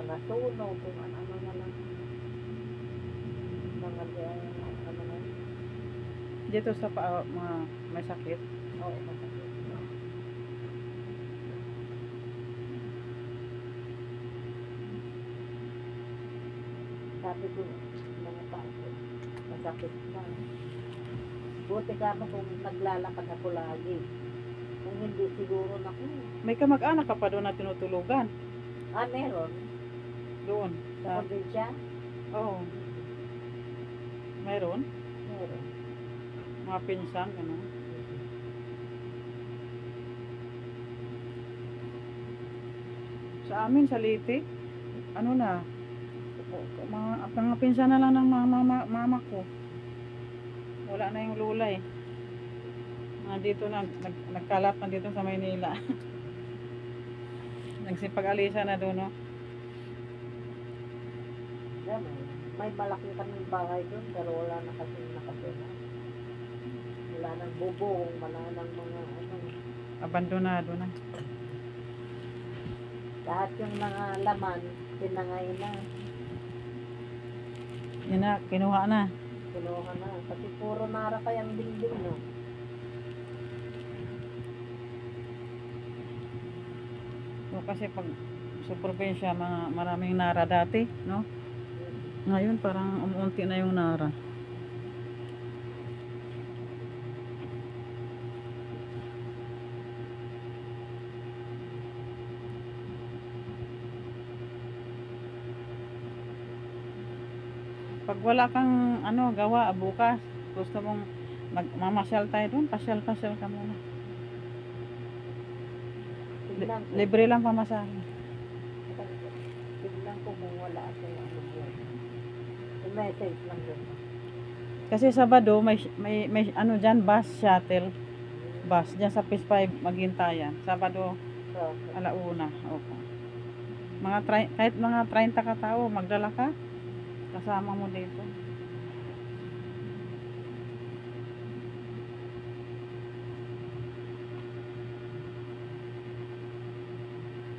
mga sunog, kung ano-ano na lang. Mga uh, ano na. Dito sa pa, mga may sakit. Oo, masakit. Sabi ko, mga tao, masakit na. Buti ka mo kung naglalakad ako lagi. Kung hindi siguro na May kamag-anak ka pa doon na tinutulugan. ah, meron. Doon. Sa probinsya, oo. Mayroon. meron. Mga pinsan, gano'n. Sa amin, sa Liti, ano na, mga, mga pinsan na lang ng mga mama, mama ko. Wala na yung lula eh. Nandito na, nag, nagkalat na dito sa Maynila. Nagsipag-alisa na doon, no? Yan, may malaki kaming bahay doon, pero wala na kasi nakatira. Wala nang bubong, wala nang mga ano. Abandonado na. Lahat yung mga laman, pinangay na, Yan na, kinuha na. kinuha na. Kasi puro nara pa yung building, no? So, kasi pag sa probinsya, mga, maraming nara dati, no? Ngayon, parang umuunti na yung nara. Pag wala kang ano gawa bukas, gusto mong magmamasyal tayo doon, pasyal-pasyal ka muna. Libre lang pamasahe. Tignan ko kung wala ako ano message lang doon. Kasi Sabado may may may ano diyan bus shuttle bus diyan sa Phase 5 maghintayan. Sabado So, alauna. Opo. Mga tri- kahit mga 30 ka tao magdala ka kasama mo dito.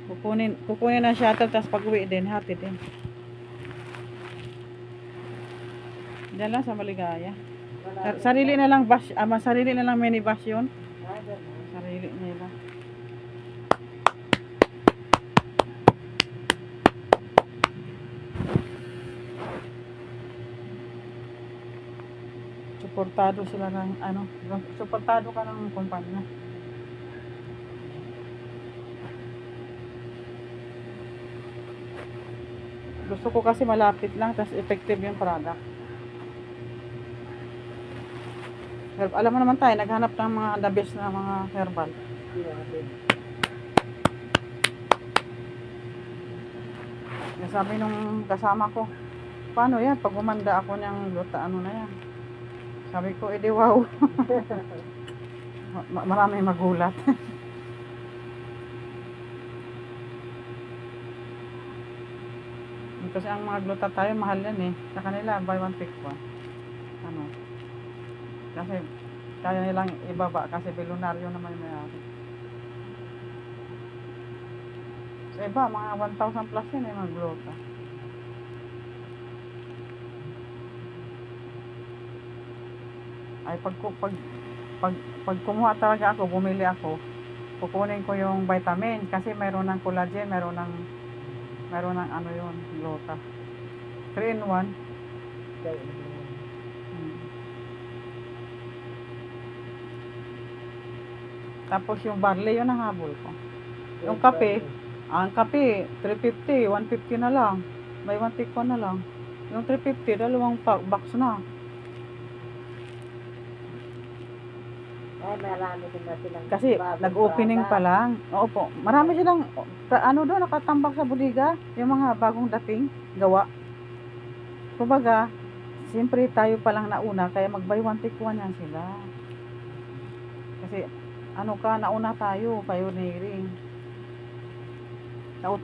Kukunin, kukunin ang shuttle tapos pag uwi din, hatid din. Diyan lang sa Maligaya. sarili na lang bus, ama sarili na lang yun. Ah, ganun. Sarili nila. Suportado sila ng ano, suportado ka ng kumpanya. Gusto ko kasi malapit lang, tas effective yung product. Herb, alam mo naman tayo, naghanap ng mga the best na mga herbal. Yung sabi nung kasama ko, paano yan? Pag umanda ako niyang luta, ano na yan? Sabi ko, edi wow. Ma- ma- marami magulat. Kasi ang mga gluta tayo, mahal yan eh. Sa kanila, buy one, take one. Ano? Kasi, kaya nilang ibaba kasi bilonaryo naman yung may-ari. Sa iba, mga 1,000 plus yan eh, mga gluta. Ay, pag, pag, pag, pag kumuha talaga ako, bumili ako, kukunin ko yung vitamin kasi mayroon ng collagen, mayroon ng mayroon ng ano yun, gluta. 3 in 1. Tapos yung barley, yun ang habol ko. Yung kape, ang kape, 350, 150 na lang. May 1 take one na lang. Yung 350, dalawang box na. Eh, marami din na silang Kasi nag-opening pa lang. Oo po. Marami silang, ano doon, nakatambak sa budiga. Yung mga bagong dating gawa. Kumbaga, siyempre tayo pa lang nauna, kaya mag-buy one take one yan sila. Kasi, ano ka, nauna tayo, pioneering. Nauta